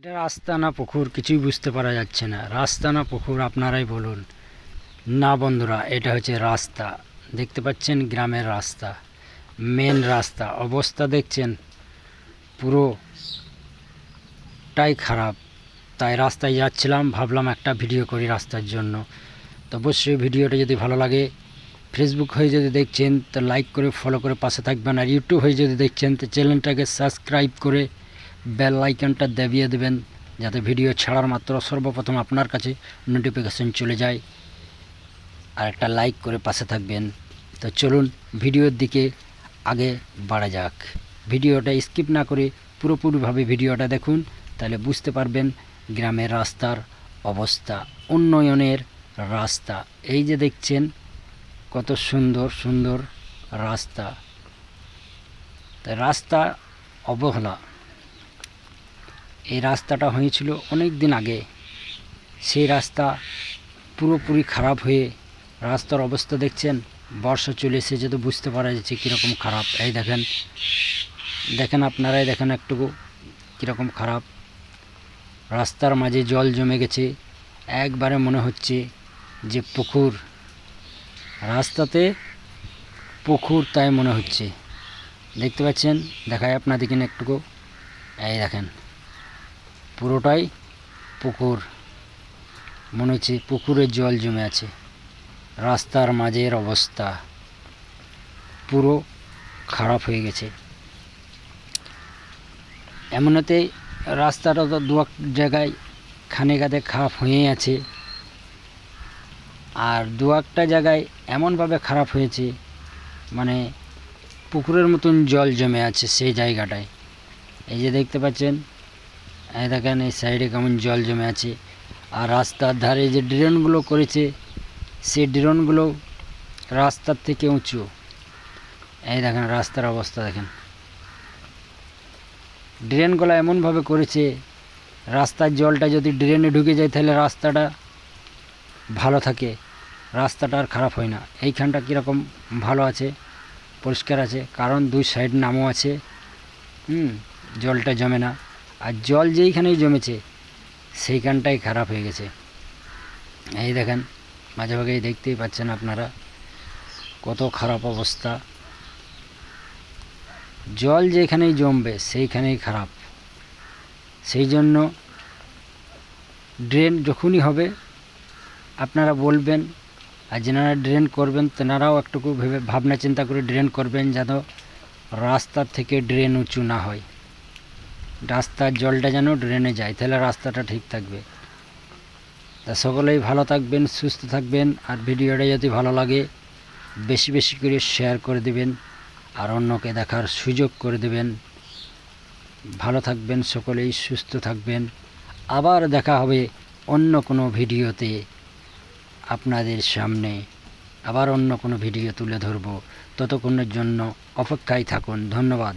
এটা রাস্তা না পুকুর, কিছুই বুঝতে পারা যাচ্ছে না। রাস্তা না পুকুর, আপনারাই বলুন। না বন্ধুরা, এটা হচ্ছে রাস্তা। দেখতে পাচ্ছেন গ্রামের রাস্তা মেন রাস্তা। অবস্থা দেখছেন, পুরোটাই খারাপ। তাই রাস্তায় যাচ্ছিলাম, ভাবলাম একটা ভিডিও করি রাস্তার জন্য। তো অবশ্যই ভিডিওটা যদি ভালো লাগে ফেসবুক হয়ে যদি দেখছেন, তো লাইক করে ফলো করে পাশে থাকবেন। আর ইউটিউব হয়ে যদি দেখছেন, তো চ্যানেলটাকে সাবস্ক্রাইব করে বেল আইকনটা দাবিয়ে দেবেন, যাতে ভিডিও ছাড়ার মাত্র সর্বপ্রথম আপনার কাছে নোটিফিকেশন চলে যায়। আর একটা লাইক করে পাশে থাকবেন। তো চলুন ভিডিওর দিকে আগে বাড়া যাক। ভিডিওটা স্কিপ না করে পুরোপুরিভাবে ভিডিওটা দেখুন, তাহলে বুঝতে পারবেন গ্রামের রাস্তার অবস্থা, উন্নয়নের রাস্তা। এই যে দেখছেন, কত সুন্দর সুন্দর রাস্তা। তাই রাস্তা অবহেলা। এই রাস্তাটা হয়েছিল অনেক দিন আগে। সেই রাস্তা পুরোপুরি খারাপ হয়ে রাস্তার অবস্থা দেখছেন, বর্ষা চলে এসেছে তো বুঝতে পারা যাচ্ছে কীরকম খারাপ। এই দেখেন দেখেন আপনারাই দেখেন একটুকু কীরকম খারাপ। রাস্তার মাঝে জল জমে গেছে, একবারে মনে হচ্ছে যে পুকুর। রাস্তাতে পুকুর তাই মনে হচ্ছে। দেখতে পাচ্ছেন? দেখায় আপনাদেরকে একটুকু এই দেখেন। পুরোটাই পুকুর। মনে হচ্ছে পুকুরের জল জমে আছে। রাস্তার মাঝের অবস্থা পুরো খারাপ হয়ে গেছে। এমনতে রাস্তাটা তো দু এক জায়গায় খানে গাদে খারাপ হয়েই আছে। আর দু একটা জায়গায় এমনভাবে খারাপ হয়েছে মানে পুকুরের মতন জল জমে আছে সেই জায়গাটায়। এই যে দেখতে পাচ্ছেন এই দেখেন, এই সাইডে কেমন জল জমে আছে। আর রাস্তার ধারে যে ড্রেনগুলো করেছে, সেই ড্রেনগুলো রাস্তার থেকে উঁচু। এই দেখেন, রাস্তার অবস্থা দেখেন। ড্রেনগুলো এমনভাবে করেছে, রাস্তার জলটা যদি ড্রেনে ঢুকে যায়, তাহলে রাস্তাটা ভালো থাকে। রাস্তাটা আর খারাপ হয় না। এইখানটা কীরকম ভালো আছে, পরিষ্কার আছে, কারণ দুই সাইড নামও আছে। হুম, জলটা জমে না। আর জল যেইখানেই জমেছে, সেইখানটাই খারাপ হয়ে গেছে। এই দেখেন, মাঝে ভাগেই দেখতেই পাচ্ছেন আপনারা কত খারাপ অবস্থা। জল যেখানেই জমবে, সেইখানেই খারাপ। সেই জন্য ড্রেন যখনই হবে, আপনারা বলবেন, আর যেনারা ড্রেন করবেন, তেনারাও একটুকু ভেবে ভাবনা চিন্তা করে ড্রেন করবেন যেন রাস্তার থেকে ড্রেন উঁচু না হয়। রাস্তার জলটা যেন ড্রেনে যায়, তাহলে রাস্তাটা ঠিক থাকবে। তা সকলেই ভালো থাকবেন, সুস্থ থাকবেন, আর ভিডিওটা যদি ভালো লাগে, বেশি বেশি করে শেয়ার করে দেবেন, আর অন্যকে দেখার সুযোগ করে দেবেন। ভালো থাকবেন সকলেই, সুস্থ থাকবেন। আবার দেখা হবে অন্য কোনো ভিডিওতে আপনাদের সামনে। আবার অন্য কোনো ভিডিও তুলে ধরব। ততক্ষণের জন্য অপেক্ষায় থাকুন। ধন্যবাদ।